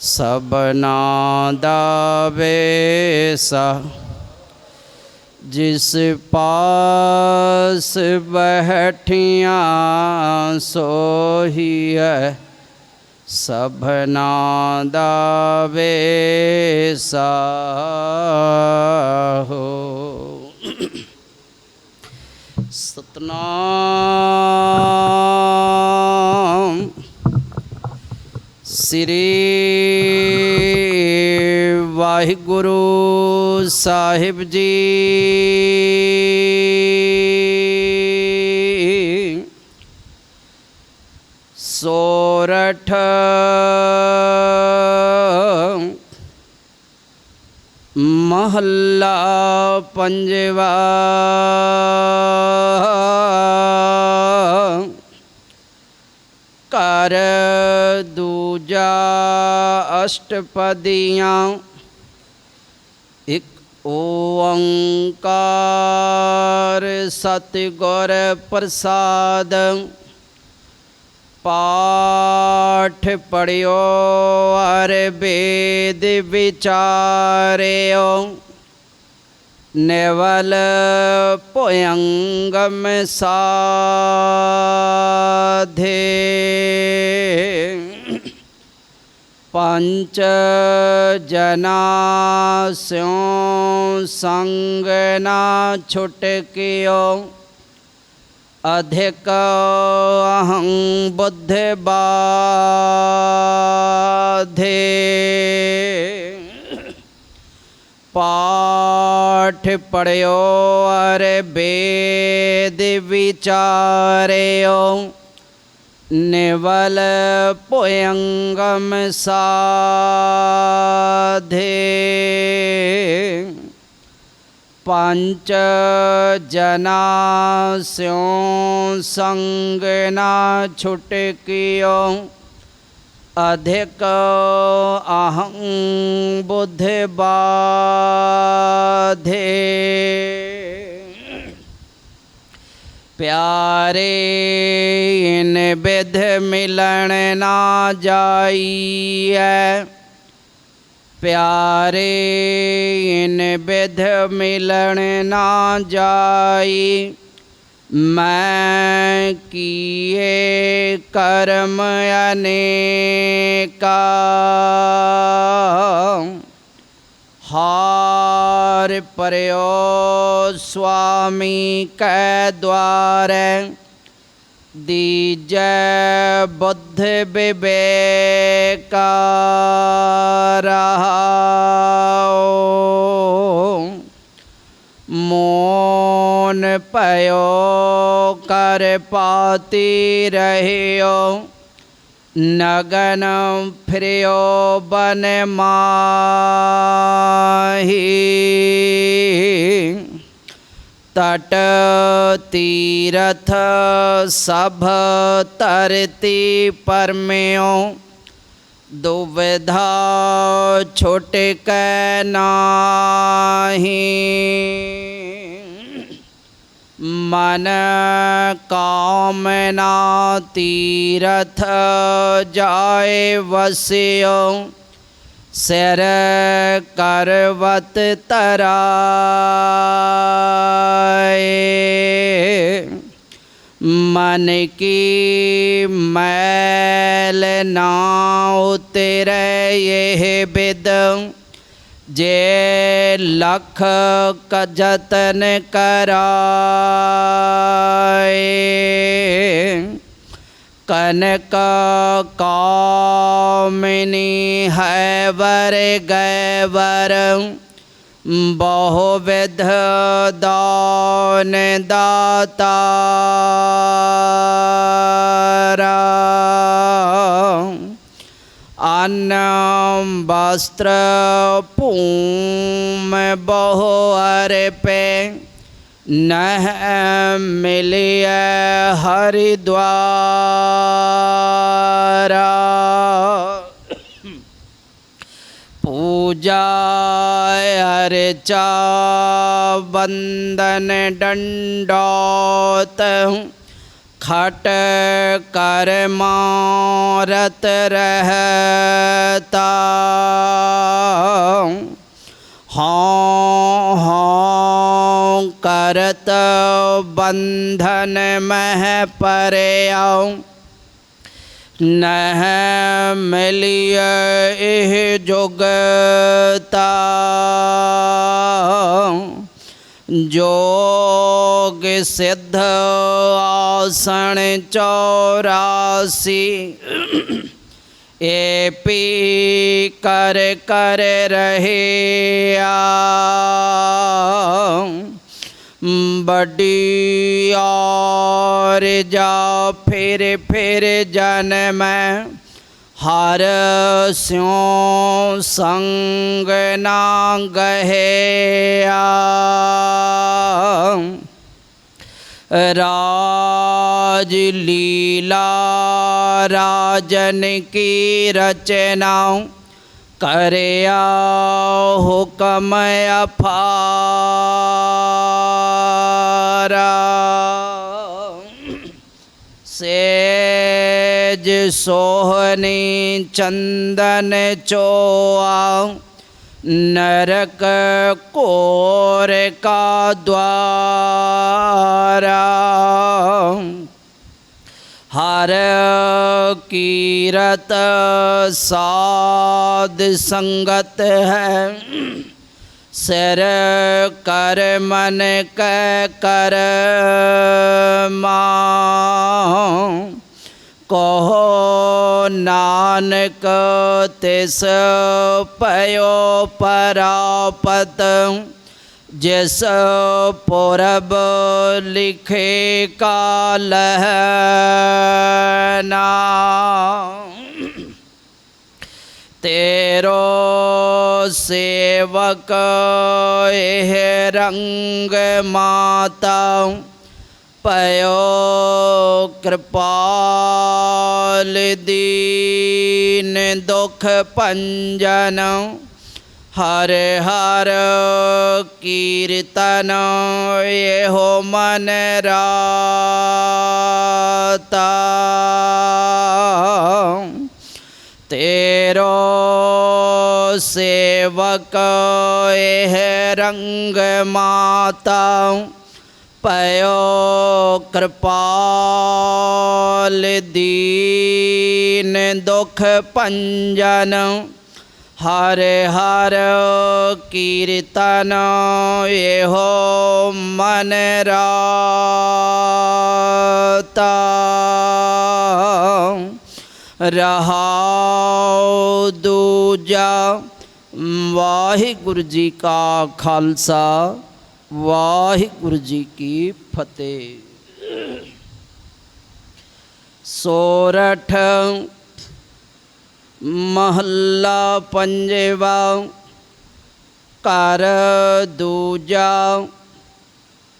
सबना दावेसा जिस पास बैठियाँ सोही है सबना दावेसा हो। सतना ਸ੍ਰੀ ਵਾਹਿਗੁਰੂ ਸਾਹਿਬ ਜੀ ਸੋਰਠ ਮਹੱਲਾ ਪੰਜਵਾ ਘਰ पूजा अष्टपदिया। एक ओंकार सतगुर प्रसाद। पाठ पढ़ियो हर वेद विचार्यो। नेवल पोयंगम साधे। पंच जना स्यों संग छुटकियो। अधिक अहं बुद्धिबाधे। पाठ पढ़ो अरे वेद विचारे निवल पुयंगम साधे। पंच जना स्यो संग ना छुटकियो अधिक अहं बुद्धि बाधे प्यारे, इन विध मिलन ना जाइए। प्यारे, इन विध मिलन ना जाई। मैं किए कर्म अनेका। हा द्वार पर स्वामी कै द्वार। दीज बुद्ध विवेका मोन पयो कर पाती रहियो। नगन फिर बन मही। तट तीरथ सभ तरती परम्यो दुविधा छुटक नाही। मन कामना तीरथ जाय वस्यो। सर करवत तरा मन की मैल ना उतरे यह बिद। जे लख कजतन कराए। कनक कामिनी है वर गए वर बहुविध दान दाता। अन्नं वस्त्र पूम बहो अर्पे नह मिलिय हरिद्वार। पूजा अर्चा बंदन दंडौत हूँ खट कर मारत रहता। हाँ हाँ करत बंधन मह परे नह मिलिय एह जुगता। जोग सिद्ध आसन चौरासी। ए पी कर कर रहे बड़ी और जा फिर फिर जन्म। हर स्यों संग ना गहे आ। राज लीला राजन की रचना करया हुक्म अफारा। सेज सोहनी चंदन चोआ नरक कोर का द्वारा। हर कीरत साध संगत है। सिर कर मन क कर कहो नानक, तिस पयो परापत, जिस पुरब लिखे काल तेरो सेवक एह रंग माता, पयो कृपाल दीन दुख पंजन, हर हर कीर्तन ये हो मन राता। तेरो सेवक एह रंग माता। पयो कृपाल दीन दुख पंजन। हर हर कीर्तन ये हो मन रहा दूजा, वाहिगुरु जी का खालसा। ਵਾਹਿਗੁਰੂ ਜੀ ਕੀ ਫਤਿਹ ਸੋਰਠ ਮਹੱਲਾ ਪੰਜਵਾ ਘਰ ਦੂਜਾ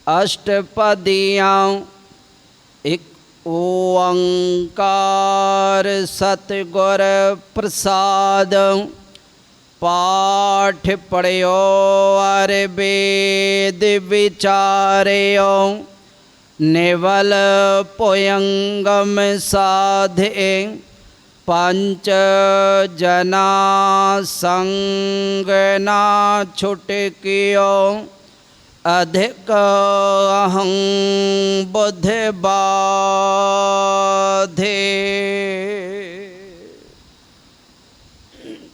ਅਸ਼ਟਪਦੀਆਂ ਇੱਕ ਓੰਕਾਰ ਸਤਿਗੁਰ ਪ੍ਰਸਾਦ पाठ पढ़ो अर वेद विचारियो। निवल पोयंगम साधे, पंच जना संग ना छुटकियो अधिक अहं बुध बाधे।